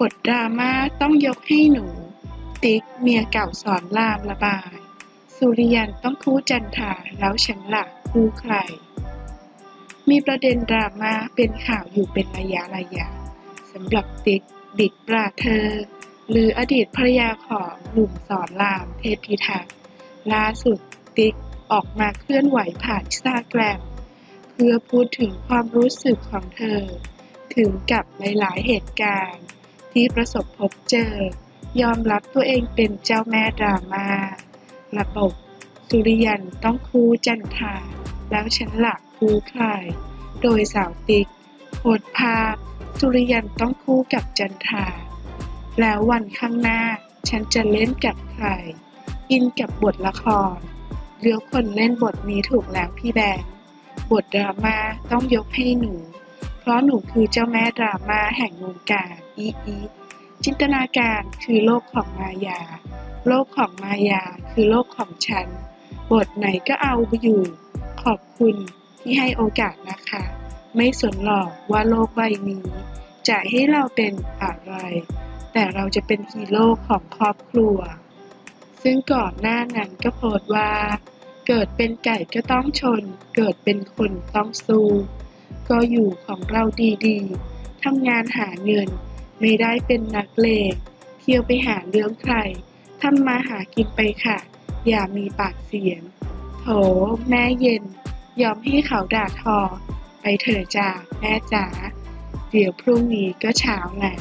บทดราม่าต้องยกให้หนู ติ๊กเมียเก่าสอนรามระบาย สุริยันต้องคู่จันทาแล้วฉันหละคู่ใคร มีประเด็นดราม่าเป็นข่าวอยู่เป็นระยะระยะสำหรับติ๊กดิดปราเธอ หรืออดีตภรรยาของหนุ่มสอนรามเทพิทักษ์ล่าสุดติ๊กออกมาเคลื่อนไหวผ่านอินสตาแกรม เพื่อพูดถึงความรู้สึกของเธอ ถึงกับหลายๆเหตุการณ์ ที่ประสบพบเจอ ยอมรับตัวเองเป็นเจ้าแม่ดราม่าระบบ สุริยันต้องคู่จันทาแล้วฉันหลักคู่ใครโดยสาวติ๊กโพสต์ภาพ สุริยันต้องคู่กับจันทาแล้ววันข้างหน้าฉันจะเล่นกับใครอินกับบทละครเลือกคนเล่นบทนี้ถูกแล้วพี่แบงบทดราม่าต้องยกให้หนู ราะหนูคือเจ้าแม่ดราม่าแห่งวงการอีอีจินตนาการคือโลกของมายา โลกของมายาคือโลกของฉัน บทไหนก็เอาอยู่ ขอบคุณที่ให้โอกาสนะคะ ไม่สนหรอกว่าโลกใบนี้ จะให้เราเป็นอะไร แต่เราจะเป็นฮีโร่ของครอบครัว ซึ่งก่อนหน้านั้นก็โพสต์ว่า เกิดเป็นไก่ก็ต้องชน เกิดเป็นคนต้องสู้ ก็อยู่ของเราดีๆ ทำงานหาเงิน ไม่ได้เป็นนักเลง เที่ยวไปหาเรื่องใคร ทำมาหากินไปค่ะ อย่ามีปากเสียง โถ แม่เย็น ยอมให้เขาด่าทอ ไปเถอะจ้าแม่จ๋า เดี๋ยวพรุ่งนี้ก็เช้าแล้ว